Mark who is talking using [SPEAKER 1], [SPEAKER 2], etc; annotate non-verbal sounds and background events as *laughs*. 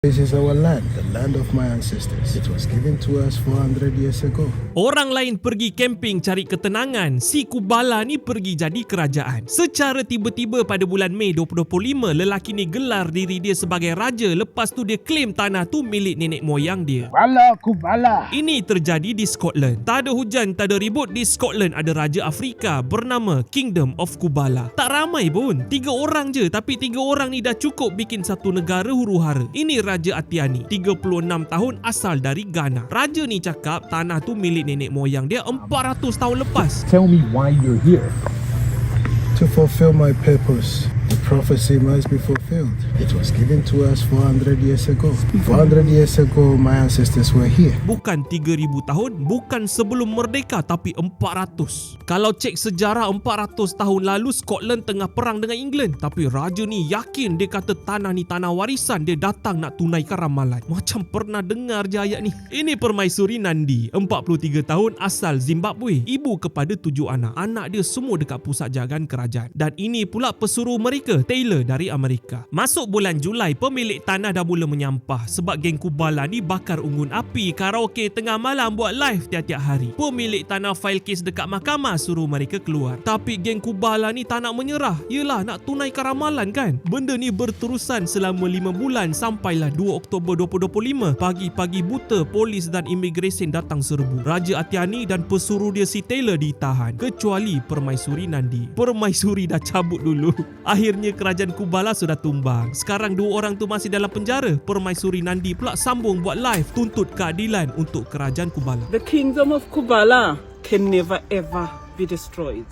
[SPEAKER 1] This is our land, the land of my ancestors. It was given to us 400 years ago.
[SPEAKER 2] Orang lain pergi camping cari ketenangan, si Kubala ni pergi jadi kerajaan. Secara tiba-tiba pada bulan Mei 2025, lelaki ni gelar diri dia sebagai raja lepas tu dia claim tanah tu milik nenek moyang dia.
[SPEAKER 1] Bala kubala.
[SPEAKER 2] Ini terjadi di Scotland. Tak ada hujan, tak ada ribut. Di Scotland ada Raja Afrika bernama Kingdom of Kubala. Tak ramai pun. Tiga orang je. Tapi tiga orang ni dah cukup bikin satu negara huru-hara. Ini Raja Atiani. 36 tahun asal dari Ghana. Raja ni cakap tanah tu milik nenek moyang dia 400 tahun lepas.
[SPEAKER 3] Tell me why you're here.
[SPEAKER 1] To fulfill my purpose, the prophecy must be fulfilled. It was given to us 400 years ago. 400 years ago, my ancestors were here.
[SPEAKER 2] Bukan 3000 tahun, bukan sebelum merdeka tapi 400. Kalau cek sejarah 400 tahun lalu Scotland tengah perang dengan England tapi raja ni yakin dia kata tanah ni tanah warisan dia datang nak tunaikan ramalan. Macam pernah dengar je ayat ni. Ini Permaisuri Nandi, 43 tahun asal Zimbabwe, ibu kepada tujuh anak. Anak dia semua dekat pusat jagaan kerajaan. Dan ini pula pesuruh mereka, Taylor dari Amerika. Masuk bulan Julai, pemilik tanah dah mula menyampah sebab geng Kubala ni bakar unggun api, karaoke tengah malam buat live tiap-tiap hari. Pemilik tanah file kes dekat mahkamah suruh mereka keluar. Tapi geng Kubala ni tak nak menyerah. Yelah nak tunaikan ramalan kan? Benda ni berterusan selama 5 bulan sampailah 2 Oktober 2025. Pagi-pagi buta, polis dan imigresen datang serbu. Raja Atiani dan pesuruh dia si Taylor ditahan. Kecuali Permaisuri Nandi. Permaisuri dah cabut dulu. *laughs* Akhirnya kerajaan Kubala sudah tumbang. Sekarang dua orang tu masih dalam penjara. Permaisuri Nandi pula sambung buat live tuntut keadilan untuk kerajaan Kubala.
[SPEAKER 4] The kingdom of Kubala can never ever be destroyed.